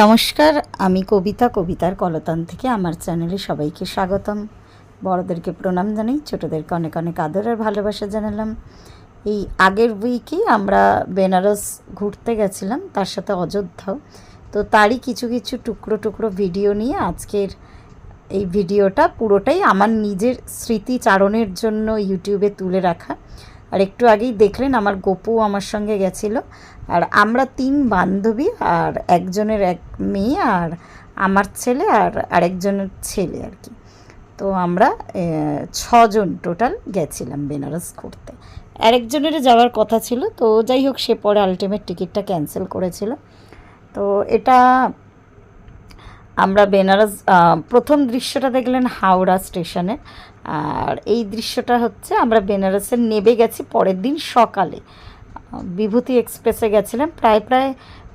নমস্কার, আমি কবিতা, কবিতার কলতান থেকে আমার চ্যানেলে সবাইকে স্বাগতম। বড়দেরকে প্রণাম জানাই, ছোটোদেরকে অনেক অনেক আদর আর ভালোবাসা জানালাম। এই আগের উইকেই আমরা বেনারস ঘুরতে গেছিলাম, তার সাথে অযোধ্যাও তো তারই কিছু কিছু টুকরো টুকরো ভিডিও নিয়ে আজকের এই ভিডিওটা পুরোটাই আমার নিজের স্মৃতিচারণের জন্য ইউটিউবে তুলে রাখা। আর একটু আগেই দেখলেন আমার গপু আমার সঙ্গে গেছিল। আর আমরা তিন বান্ধবী, আর একজনের এক মেয়ে, আর আমার ছেলে, আর আরেকজনের ছেলে আর কি। তো আমরা ছজন টোটাল গেছিলাম বেনারস ঘুরতে। আরেকজনের যাওয়ার কথা ছিল, তো যাই হোক সে পরে আলটিমেট টিকিটটা ক্যান্সেল করেছিল। তো এটা আমরা বেনারস প্রথম দৃশ্যটা দেখলেন হাওড়া স্টেশনে। আর এই দৃশ্যটা হচ্ছে আমরা বেনারসে নেবে গেছি পরের দিন সকালে। বিভূতি এক্সপ্রেসে গেছিলাম। প্রায় প্রায়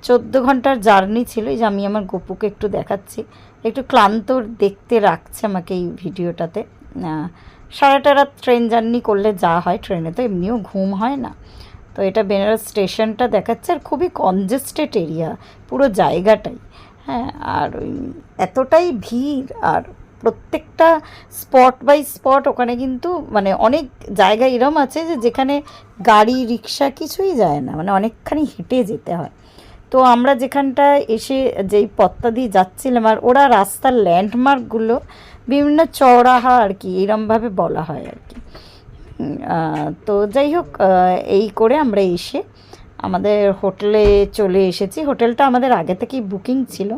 চোদ্দ ঘণ্টার জার্নি ছিল। যে আমি আমার গপুকে একটু দেখাচ্ছি। একটু ক্লান্ত দেখতে রাখছে আমাকে এই ভিডিওটাতে। সারাটা রাত ট্রেন জার্নি করলে যা হয় ট্রেনে তো এমনিও ঘুম হয় না। তো এটা বেনারস স্টেশনটা দেখাচ্ছে। আর খুবই কনজেস্টেড এরিয়া পুরো জায়গাটাই। হ্যাঁ আর ওই এতটাই ভিড়, আর প্রত্যেকটা স্পট বাই স্পট ওখানে কিন্তু মানে অনেক জায়গা এরম আছে যে যেখানে গাড়ি, রিক্সা কিছুই যায় না মানে অনেকখানি হেঁটে যেতে হয়। তো আমরা যেখানটায় এসে যেই পথটা দিয়ে যাচ্ছিলাম আর ওরা রাস্তার ল্যান্ডমার্কগুলো বিভিন্ন চৌরাহা আর কি এরমভাবে বলা হয় আর কি। তো যাই হোক এই করে আমরা এসে আমাদের হোটেলে চলে এসেছি। হোটেলটা আমাদের আগে থেকেই বুকিং ছিল।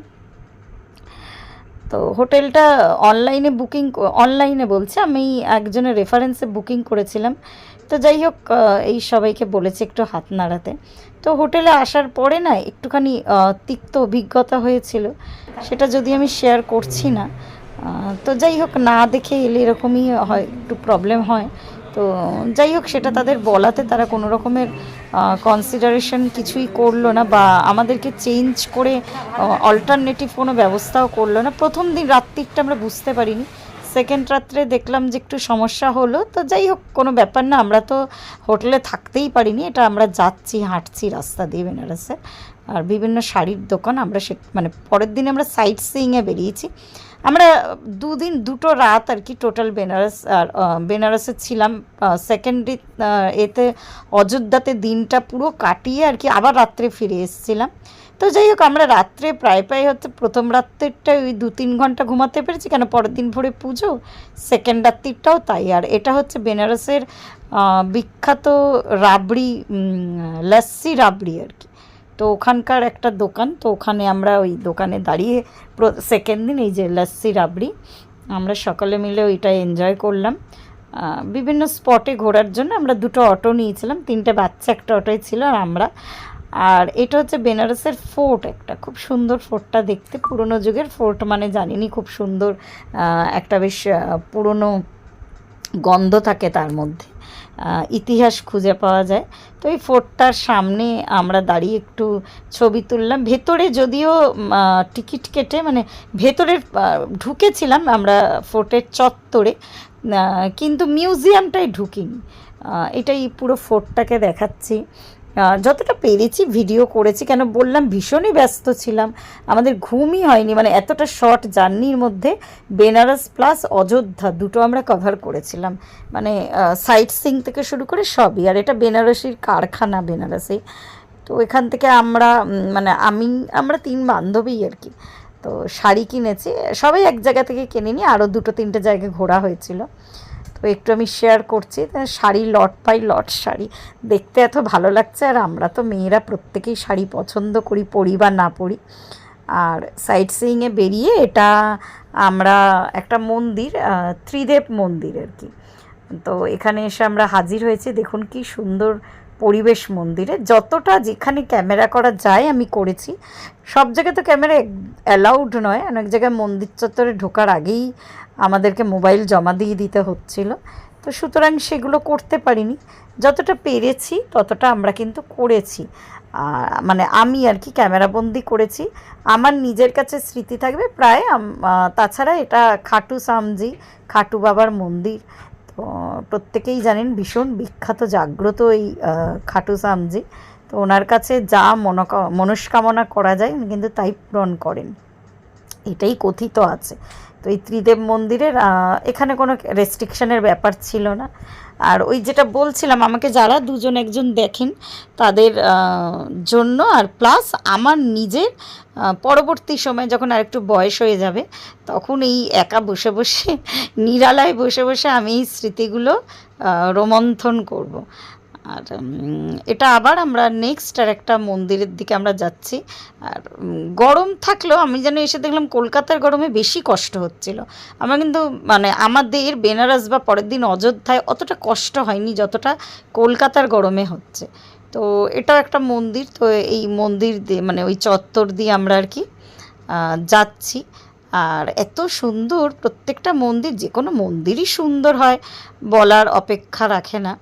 তো হোটেলটা অনলাইনে বুকিং অনলাইনে বলছে। আমি একজনের রেফারেন্সে বুকিং করেছিলাম। তো যাই হোক এই সবাইকে বলেছে একটু হাত নাড়াতে। তো হোটেলে আসার পরে না একটুখানি তিক্ত অভিজ্ঞতা হয়েছিল। সেটা যদি আমি শেয়ার করছি না তো যাই হোক, না দেখে এলে এরকমই হয়, একটু প্রবলেম হয়। তো যাই হোক, সেটা তাদের বলাতে তারা কোনো রকমের কনসিডারেশন কিছুই করল না বা আমাদেরকে চেঞ্জ করে অল্টারনেটিভ কোনো ব্যবস্থাও করল না। প্রথম দিন রাত্রিটা আমরা বুঝতে পারিনি। সেকেন্ড রাত্রে দেখলাম যে একটু সমস্যা হলো। তো যাই হোক, কোনো ব্যাপার না, আমরা তো হোটেলে থাকতেই পারিনি। এটা আমরা যাচ্ছি, হাঁটছি রাস্তা দিয়ে বেনারসে। আর বিভিন্ন শাড়ির দোকান আমরা সে মানে পরের দিন আমরা সাইট সিইংয়ে বেরিয়েছি। আমরা দুদিন, দুটো রাত আর কি টোটাল বেনারস আর বেনারসে ছিলাম। সেকেন্ড এতে অযোধ্যাতে দিনটা পুরো কাটিয়ে আর কি আবার রাত্রে ফিরে এসেছিলাম। তো যাই হোক, আমরা রাত্রে প্রায় প্রায় হচ্ছে প্রথম রাত্রেরটা ওই দু তিন ঘণ্টা ঘুমাতে পেরেছি, কেন পরের দিন ভোরে পুজো সেকেন্ড রাত্রিটাও তাই। আর এটা হচ্ছে বেনারসের বিখ্যাত রাবড়ি লস্যি রাবড়ি আর কি। তো ওখানকার একটা দোকান, তো ওখানে আমরা ওই দোকানে দাঁড়িয়ে সেকেন্ড দিন এই যে লস্যি রাবড়ি, আমরা সকলে মিলে ওইটা এনজয় করলাম। বিভিন্ন স্পটে ঘোরার জন্য আমরা দুটো অটো নিয়েছিলাম, তিনটে বাচ্চা একটা অটোয় ছিল আর আমরা। আর এটা হচ্ছে বেনারসের ফোর্ট একটা, খুব সুন্দর ফোর্টটা দেখতে, পুরনো যুগের ফোর্ট মানে জানিনি, খুব সুন্দর একটা বেশ পুরনো গন্ধ থাকে তার মধ্যে। ইতিহাস খুঁজে পাওয়া যায়। তো এই ফোর্টটার সামনে আমরা দাঁড়িয়ে একটু ছবি তুললাম। ভেতরে যদিও টিকিট কেটে মানে ভেতরে ঢুকেছিলাম আমরা ফোর্টের চত্বরে কিন্তু মিউজিয়ামটাই ঢুকিনি। এটাই পুরো ফোর্টটাকে দেখাচ্ছি। যতটা পেরেছি ভিডিও করেছি, কেন বললাম ভীষণই ব্যস্ত ছিলাম। আমাদের ঘুমই হয়নি মানে এতটা শর্ট জার্নির মধ্যে বেনারস প্লাস অযোধ্যা দুটো আমরা কভার করেছিলাম। মানে সাইট সিং থেকে শুরু করে সবই, আর এটা বেনারসির কারখানা বেনারসে। তো এখান থেকে আমরা মানে আমি, আমরা তিন বান্ধবী আর কি। তো শাড়ি কিনেছি, সবাই এক জায়গা থেকে কিনিনি আরও দুটো তিনটে জায়গায় ঘোরা হয়েছিল। তো একটু আমি শেয়ার করছি শাড়ি লট পাই লট শাড়ি। দেখতে এত ভালো লাগছে, আর আমরা তো মেয়েরা প্রত্যেকেই শাড়ি পছন্দ করি, পরি বা না পরি। আর সাইট সিইংয়ে বেরিয়ে এটা আমরা একটা মন্দির ত্রিদেব মন্দির আর কি। তো এখানে এসে আমরা হাজির হয়েছি, দেখুন কি সুন্দর পরিবেশ মন্দিরে। যতটা যেখানে ক্যামেরা করা যায় আমি করেছি। সব জায়গায় তো ক্যামেরা অ্যালাউড নয়, অনেক জায়গায় মন্দির চত্বরে ঢোকার আগেই আমাদেরকে মোবাইল জমা দিয়ে দিতে হচ্ছিল। তো সুতরাং সেগুলো করতে পারিনি। যতটা পেরেছি ততটা আমরা কিন্তু করেছি। মানে আমি আর কি ক্যামেরাবন্দি করেছি। আমার নিজের কাছে স্মৃতি থাকবে প্রায় তাছাড়া এটা খাটু সামজি, খাটু বাবার মন্দির। তো প্রত্যেকেই জানেন ভীষণ বিখ্যাত, জাগ্রত এই খাটু সামজি। তো ওনার কাছে যা মনকা, মনস্কামনা করা যায়, উনি কিন্তু তাই পূরণ করেন। এটাই কথিত আছে। তো এই ত্রিদেব মন্দিরের এখানে কোনো রেস্ট্রিকশনের ব্যাপার ছিল না। আর ওই যেটা বলছিলাম, আমাকে যারা দুজন একজন দেখেন, তাদের জন্য আর প্লাস আমার নিজের পরবর্তী সময় যখন আর একটু বয়স হয়ে যাবে, তখন এই একা বসে বসে, নিরালায় বসে বসে আমি এই স্মৃতিগুলো রোমন্থন করব। আর এটা আবার আমরা নেক্সট আর একটা মন্দিরের দিকে আমরা যাচ্ছি। আর গরম থাকলেও আমি যেন এসে দেখলাম কলকাতার গরমে বেশি কষ্ট হচ্ছিল। আমার কিন্তু মানে আমাদের বেনারস বা পরের দিন অযোধ্যায় অতটা কষ্ট হয়নি যতটা কলকাতার গরমে হচ্ছে। তো এটাও একটা মন্দির, তো এই মন্দির দিয়ে মানে ওই চত্বর দিয়ে আমরা আর কি যাচ্ছি। আর এত সুন্দর, প্রত্যেকটা মন্দির যে কোনো মন্দিরই সুন্দর হয় বলার অপেক্ষা রাখে না।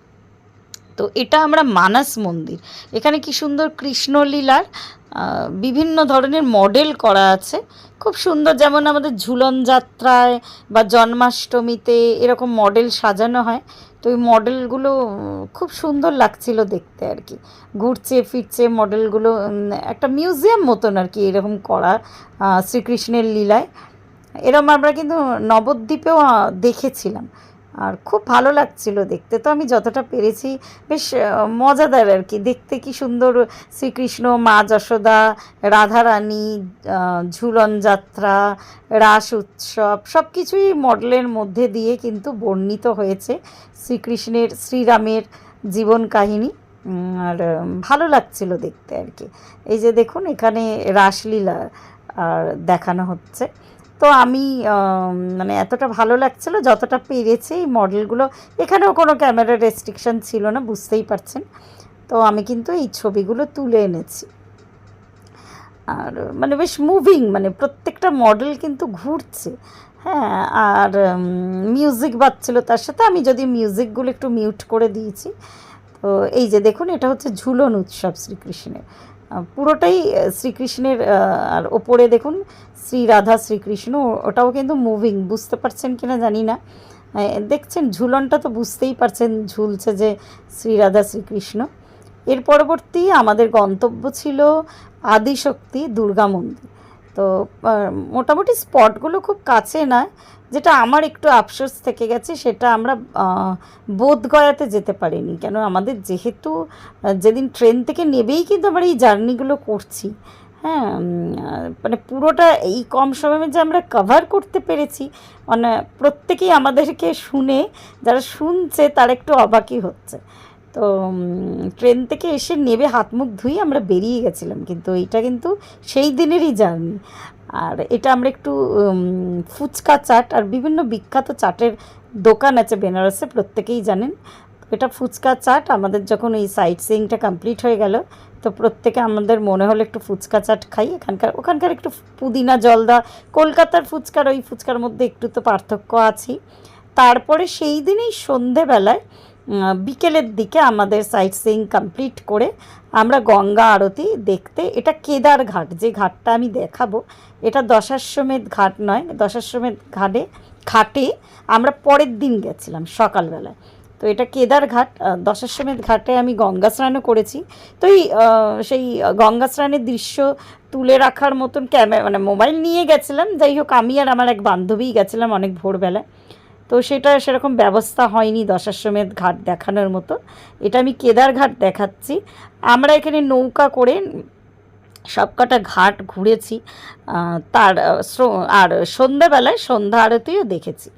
তো এটা আমরা মানাস মন্দির। এখানে কি সুন্দর কৃষ্ণলীলার বিভিন্ন ধরনের মডেল করা আছে। খুব সুন্দর যেমন আমাদের ঝুলন যাত্রায় বা জন্মাষ্টমীতে এরকম মডেল সাজানো হয়। তো ওই মডেলগুলো খুব সুন্দর লাগছিল দেখতে আর কি। ঘুরছে, ফিরছে মডেলগুলো একটা মিউজিয়াম মতন আর কি এরকম করা শ্রীকৃষ্ণের লীলায়। এরম আমরা কিন্তু নবদ্বীপেও দেখেছিলাম। আর খুব ভালো লাগছিল দেখতে। তো আমি যতটা পেরেছি, বেশ মজাদার আর কি। দেখতে কি সুন্দর শ্রীকৃষ্ণ, মা যশোদা, রাধারানী ঝুলন যাত্রা, রাস উৎসব সব কিছুই মডেলের মধ্যে দিয়ে কিন্তু বর্ণিত হয়েছে শ্রীকৃষ্ণের, শ্রীরামের জীবন কাহিনী। আর ভালো লাগছিল দেখতে আর কি। এই যে দেখুন, এখানে রাসলীলা, আর, দেখানো হচ্ছে। তো আমি মানে এতটা ভালো লাগছিল যতটা পেরেছি এই মডেলগুলো। এখানেও কোনো ক্যামেরা রেস্ট্রিকশন ছিল না, বুঝতেই পারছেন। তো আমি কিন্তু এই ছবিগুলো তুলে এনেছি। আর মানে বেশ মুভিং মানে প্রত্যেকটা মডেল কিন্তু ঘুরছে। হ্যাঁ আর মিউজিক বাজছিল তার সাথে। আমি যদি মিউজিকগুলো একটু মিউট করে দিয়েছি, তো এই যে দেখুন, এটা হচ্ছে ঝুলন উৎসব শ্রীকৃষ্ণের। পুরোটাই শ্রীকৃষ্ণের আর ওপরে দেখুন, শ্রী রাধা শ্রীকৃষ্ণ, ওটাও কিন্তু মুভিং বুঝতে পারছেন কিনা জানি না। দেখছেন, ঝুলনটা তো বুঝতেই পারছেন, ঝুলছে যে শ্রী রাধা শ্রীকৃষ্ণ। এর পরবর্তী আমাদের গন্তব্য ছিল আদিশক্তি দুর্গা মন্দির। তো মোটামুটি স্পটগুলো খুব কাছে নয় যেটা আমার একটু আফসোস থেকে গেছে, সেটা আমরা বোধগয়াতে যেতে পারিনি। কেন আমাদের যেহেতু যেদিন ট্রেন থেকে নেবেই কিন্তু আমরা এই জার্নিগুলো করছি। হ্যাঁ মানে পুরোটা এই কম সময়ে যে আমরা কভার করতে পেরেছি মানে প্রত্যেকেই আমাদেরকে শুনে, যারা শুনছে তারা একটু অবাকই হচ্ছে। তো ট্রেন থেকে এসে নেবে হাত মুখ ধুই আমরা বেরিয়ে গেছিলাম, কিন্তু এইটা কিন্তু সেই দিনেরই জার্নি। আর এটা আমরা একটু ফুচকা চাট আর বিভিন্ন বিখ্যাত চাটের দোকান আছে বেনারসে, প্রত্যেকেই জানেন। এটা ফুচকা চাট, আমাদের যখন এই সাইট সিইংটা কমপ্লিট হয়ে গেল, তো প্রত্যেকে আমাদের মনে হলো একটু ফুচকা চাট খাই। এখানকার, ওখানকার একটু পুদিনা জলদা, কলকাতার ফুচকার, ওই ফুচকার মধ্যে একটু তো পার্থক্য আছেই। তারপরে সেই দিনই সন্ধেবেলায় বিকেলের দিকে আমাদের সাইট সিইং কমপ্লিট করে আমরা গঙ্গা আরতি দেখতে, এটা কেদার ঘাট, যে ঘাটটা আমি দেখাবো, এটা দশাশ্বমেধ ঘাট নয়, দশাশ্বমেধ ঘাটে ঘাটে আমরা পরের দিন গেছিলাম সকালবেলায়। তো এটা কেদার ঘাট দশাশ্বমেধ ঘাটে আমি গঙ্গা স্নানও করেছি। তো এই সেই গঙ্গা স্নানের দৃশ্য তুলে রাখার মতন ক্যামেরা মানে মোবাইল নিয়ে গেছিলাম, যাই হোক আমি আর আমার এক বান্ধবীই গেছিলাম অনেক ভোরবেলায়। তো সেটা সেরকম ব্যবস্থা হয়নি দশাশ্বমেধ ঘাট দেখানোর মতো। এটা আমি কেদার ঘাট দেখাচ্ছি। আমরা এখানে নৌকা করে সবকটা ঘাট ঘুরেছি তার আর সন্ধ্যাবেলায় সন্ধ্যা আরতিও দেখেছি।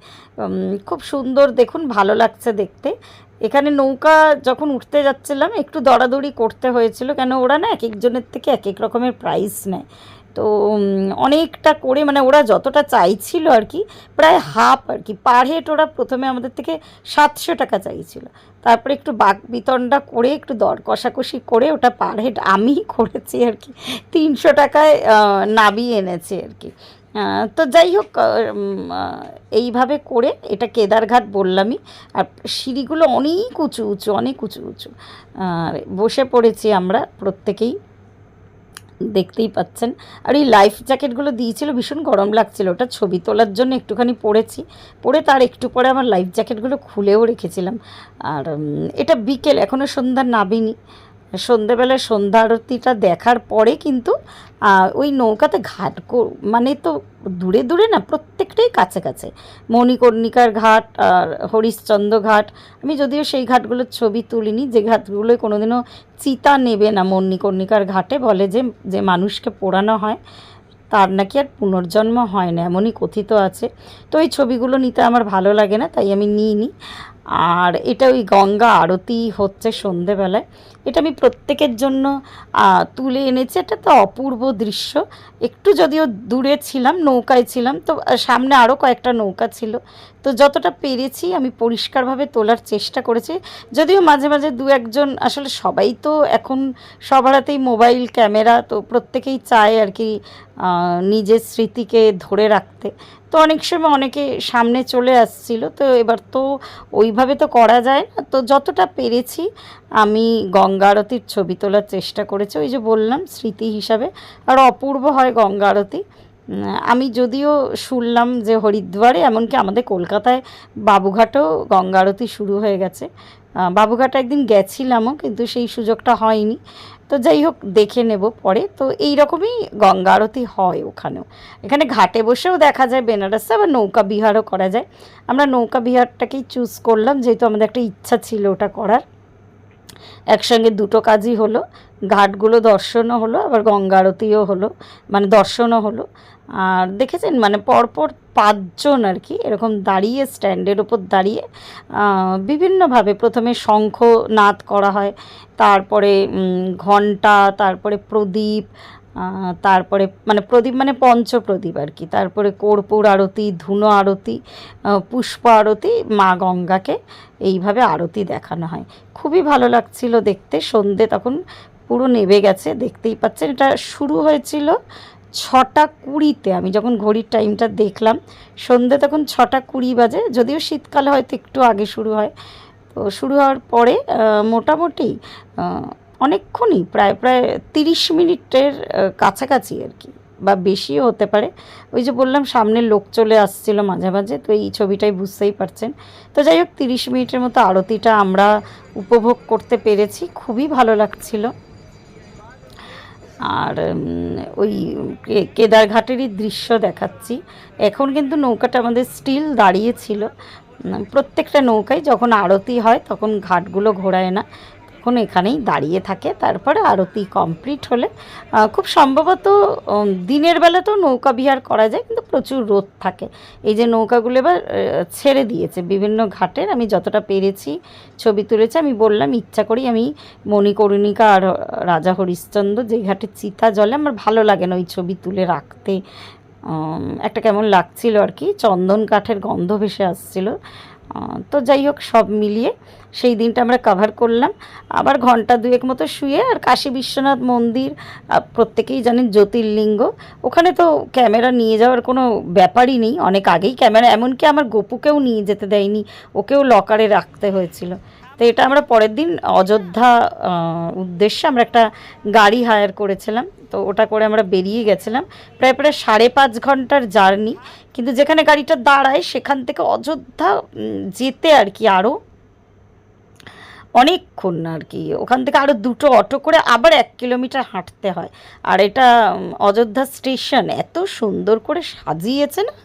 খুব সুন্দর দেখুন, ভালো লাগছে দেখতে। এখানে নৌকা যখন উঠতে যাচ্ছিলাম, একটু দরাদরি করতে হয়েছিল, কেন ওরা না এক একজনের থেকে এক এক রকমের প্রাইস নেয়। তো অনেকটা করে মানে ওরা যতটা চাইছিল আর কি, প্রায় হাফ আর কি, পার হেড ওরা প্রথমে আমাদের থেকে সাতশো টাকা চাইছিল। তারপরে একটু বাক বিতরণটা করে, একটু দর কষাকষি করে ওটা পার হেড আমি করেছি আর কি, তিনশো টাকায় নাবিয়ে এনেছি আর কি। তো যাই হোক এইভাবে করে এটা কেদারঘাট বললামই, আর সিঁড়িগুলো অনেক উঁচু উঁচু, অনেক উঁচু উঁচু। আর বসে পড়েছি আমরা প্রত্যেকেই। দেখতেই পাচ্ছেন। আর এই লাইফ জ্যাকেটগুলো দিয়েছিল, ভীষণ গরম লাগছিল। ওটা ছবি তোলার জন্য একটুখানি পরেছি পরে তার একটু পরে আমার লাইফ জ্যাকেটগুলো খুলেও রেখেছিলাম। আর এটা বিকেল এখনও সন্ধ্যা নাবিনি সন্ধেবেলায় সন্ধ্যা আরতিটা দেখার পরে কিন্তু ওই নৌকাতে ঘাট মানে তো দূরে দূরে না, প্রত্যেকটাই কাছে কাছে মণিকর্ণিকার ঘাট আর হরিশ্চন্দ্র ঘাট। আমি যদিও সেই ঘাটগুলোর ছবি তুলিনি, যে ঘাটগুলোয় কোনোদিনও চিতা নেবে না মণিকর্ণিকার ঘাটে, বলে যে যে মানুষকে পোড়ানো হয়, তার নাকি আর পুনর্জন্ম হয় না, এমনই কথিত আছে। তো এই ছবিগুলো নিতে আমার ভালো লাগে না, তাই আমি নিইনি। আর এটা ওই গঙ্গা আরতি হচ্ছে সন্ধেবেলায়। এটা আমি প্রত্যেকের জন্য তুলে এনেছি। এটা তো অপূর্ব দৃশ্য। একটু যদিও দূরে ছিলাম, নৌকায় ছিলাম, তো সামনে আরও কয়েকটা নৌকা ছিল। তো যতটা পেরেছি আমি পরিষ্কারভাবে তোলার চেষ্টা করেছি। যদিও মাঝে মাঝে দু একজন, আসলে সবাই তো এখন সবার হাতেই মোবাইল, ক্যামেরা, তো প্রত্যেকেই চায় আর কি নিজের স্মৃতিকে ধরে রাখতে। তো অনেক সময় অনেকে সামনে চলে আসছিল, তো এবার তো ওইভাবে তো করা যায় না। তো যতটা পেরেছি আমি গঙ্গা আরতির ছবি তোলার চেষ্টা করেছি, ওই যে বললাম স্মৃতি হিসাবে। আর অপূর্ব হয় গঙ্গা আরতি। আমি যদিও শুনলাম যে হরিদ্বারে, এমনকি আমাদের কলকাতায় বাবুঘাটেও গঙ্গা আরতি শুরু হয়ে গেছে। বাবুঘাটে একদিন গেছিলামও, কিন্তু সেই সুযোগটা হয়নি। তো যাই হোক, দেখে নেব পরে। তো এই রকমই গঙ্গা আরতি হয় ওখানেও। এখানে ঘাটে বসেও দেখা যায় বেনারসে, আবার নৌকা বিহারও করা যায়। আমরা নৌকা বিহারটাকেই চুজ করলাম, যেহেতু আমাদের একটা ইচ্ছা ছিল ওটা করার। একসঙ্গে দুটো কাজই হলো। ঘাটগুলো দর্শনও হলো, আবার গঙ্গা আরতিও হলো মানে দর্শনও হলো। আর দেখেছেন মানে পরপর পাঁচজন আর কি এরকম দাঁড়িয়ে, স্ট্যান্ডের ওপর দাঁড়িয়ে বিভিন্নভাবে প্রথমে শঙ্খ নাদ করা হয়, তারপরে ঘণ্টা, তারপরে প্রদীপ তারপরে মানে প্রদীপ মানে পঞ্চপ্রদীপ আর কি। তারপরে কর্পূর আরতি, ধুনো আরতি পুষ্প আরতি, মা গঙ্গাকে এইভাবে আরতি দেখানো হয়। খুবই ভালো লাগছিল দেখতে। সন্ধে তখন পুরো নেবে গেছে, দেখতেই পাচ্ছেন। এটা শুরু হয়েছিল ছটা কুড়িতে। আমি যখন ঘড়ির টাইমটা দেখলাম, সন্ধে তখন ছটা কুড়ি বাজে। যদিও শীতকালে হয়তো একটু আগে শুরু হয়। তো শুরু হওয়ার পরে মোটামুটি অনেকক্ষণই, প্রায় প্রায় তিরিশ মিনিটের কাছাকাছি আর কি, বা বেশিও হতে পারে। ওই যে বললাম, সামনের লোক চলে আসছিল মাঝে মাঝে, তো এই ছবিটাই বুঝতেই পারছেন। তো যাই হোক, তিরিশ মিনিটের মতো আরতিটা আমরা উপভোগ করতে পেরেছি, খুবই ভালো লাগছিল। আর ওই কেদারঘাটেরই দৃশ্য দেখাচ্ছি। এখন কিন্তু নৌকাটা আমাদের স্টিল দাঁড়িয়ে ছিল। প্রত্যেকটা নৌকায় যখন আরতি হয়, তখন ঘাটগুলো ঘোরায় না। তখন এখানেই দাঁড়িয়ে থাকে। তারপরে আরতি কমপ্লিট হলে খুব সম্ভবত দিনের বেলাতেও নৌকা বিহার করা যায়, কিন্তু প্রচুর রোদ থাকে। এই যে নৌকাগুলো এবার ছেড়ে দিয়েছে বিভিন্ন ঘাটের। আমি যতটা পেরেছি ছবি তুলেছি, আমি বললাম, ইচ্ছা করি আমি মণিকর্ণিকা আর রাজা হরিশ্চন্দ্র যে ঘাটে চিতা জলে, আমার ভালো লাগে না ওই ছবি তুলে রাখতে। একটা কেমন লাগছিল আর কি। চন্দন কাঠের গন্ধ ভেসে আসছিল। তো যাই হোক, সব মিলিয়ে সেই দিনটা আমরা কাভার করলাম। আবার ঘণ্টা দুয়েক মতো শুয়ে আর কাশী বিশ্বনাথ মন্দির প্রত্যেকেই জানেন জ্যোতির্লিঙ্গ। ওখানে তো ক্যামেরা নিয়ে যাওয়ার কোনো ব্যাপারই নেই। অনেক আগেই ক্যামেরা, এমনকি আমার গপুকেও নিয়ে যেতে দেয়নি। ওকেও লকারে রাখতে হয়েছিল। তো এটা আমরা পরের দিন অযোধ্যা উদ্দেশ্যে আমরা একটা গাড়ি হায়ার করেছিলাম। তো ওটা করে আমরা বেরিয়ে গেছিলাম। প্রায় প্রায় সাড়ে পাঁচ ঘণ্টার জার্নি কিন্তু যেখানে গাড়িটা দাঁড়ায়, সেখান থেকে অযোধ্যা যেতে আর কি আরও অনেকক্ষণ আর কি। ওখান থেকে আরও দুটো অটো করে আবার এক কিলোমিটার হাঁটতে হয়। আর এটা অযোধ্যা স্টেশন এত সুন্দর করে সাজিয়েছে না?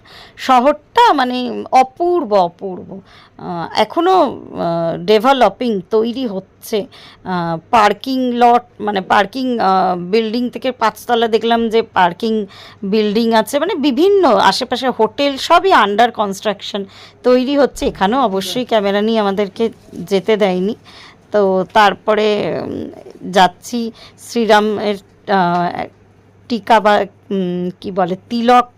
শহরটা মানে অপূর্ব অপূর্ব। এখনও ডেভেলপিং তৈরি হচ্ছে। পার্কিং লট মানে পার্কিং বিল্ডিং থেকে পাঁচতলা দেখলাম যে পার্কিং বিল্ডিং আছে। মানে বিভিন্ন আশেপাশে হোটেল সবই আন্ডার কনস্ট্রাকশন তৈরি হচ্ছে। এখানেও অবশ্যই ক্যামেরা নিয়ে আমাদেরকে যেতে দেয়নি। তো তারপরে যাচ্ছি শ্রীরামের টিকা বা কি বলে, তিলক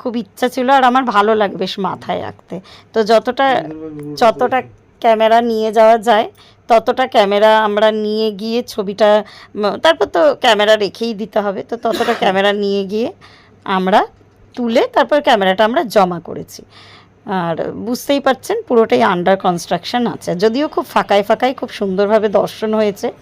খুব ইচ্ছা ছিল আর আমার ভালো লাগে বেশ মাথায় রাখতে তো যতটা যতটা ক্যামেরা নিয়ে যাওয়া যায়, ততটা ক্যামেরা আমরা নিয়ে গিয়ে ছবিটা তারপর তো ক্যামেরা রেখেই দিতে হবে, তো ততটা ক্যামেরা নিয়ে গিয়ে আমরা তুলে তারপর ক্যামেরাটা আমরা জমা করেছি। আর বুঝতেই পারছেন, পুরোটাই আন্ডার কনস্ট্রাকশন আছে। যদিও খুব ফাঁকায় ফাঁকায় খুব সুন্দরভাবে দর্শন হয়েছে।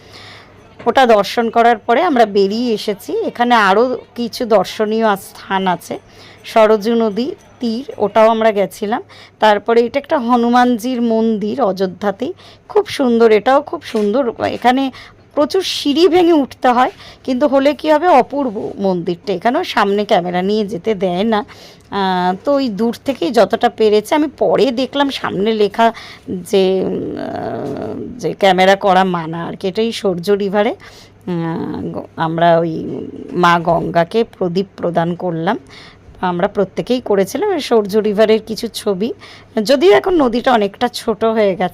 ওটা দর্শন করার পরে আমরা বেরিয়ে এসেছি। এখানে আরও কিছু দর্শনীয় স্থান আছে। সরজু নদী, তীর, ওটাও আমরা গেছিলাম। তারপরে এটা একটা হনুমানজির মন্দির অযোধ্যাতেই। খুব সুন্দর, এটাও খুব সুন্দর। এখানে প্রচুর সিঁড়ি ভেঙে উঠতে হয়, কিন্তু হলে কি হবে? অপূর্ব মন্দিরটা। এখানেও সামনে ক্যামেরা নিয়ে যেতে দেয় না। তো ওই দূর থেকেই যতটা পেরেছে, আমি পরে দেখলাম সামনে লেখা যে যে ক্যামেরা করা মানা আর কি, এটাই সূর্য রিভারে আমরা ওই মা গঙ্গাকে প্রদীপ প্রদান করলাম। আমরা প্রত্যেকেই করেছিলাম সূর্য রিভারের কিছু ছবি। যদিও এখন নদীটা অনেকটা ছোট হয়ে গেছে।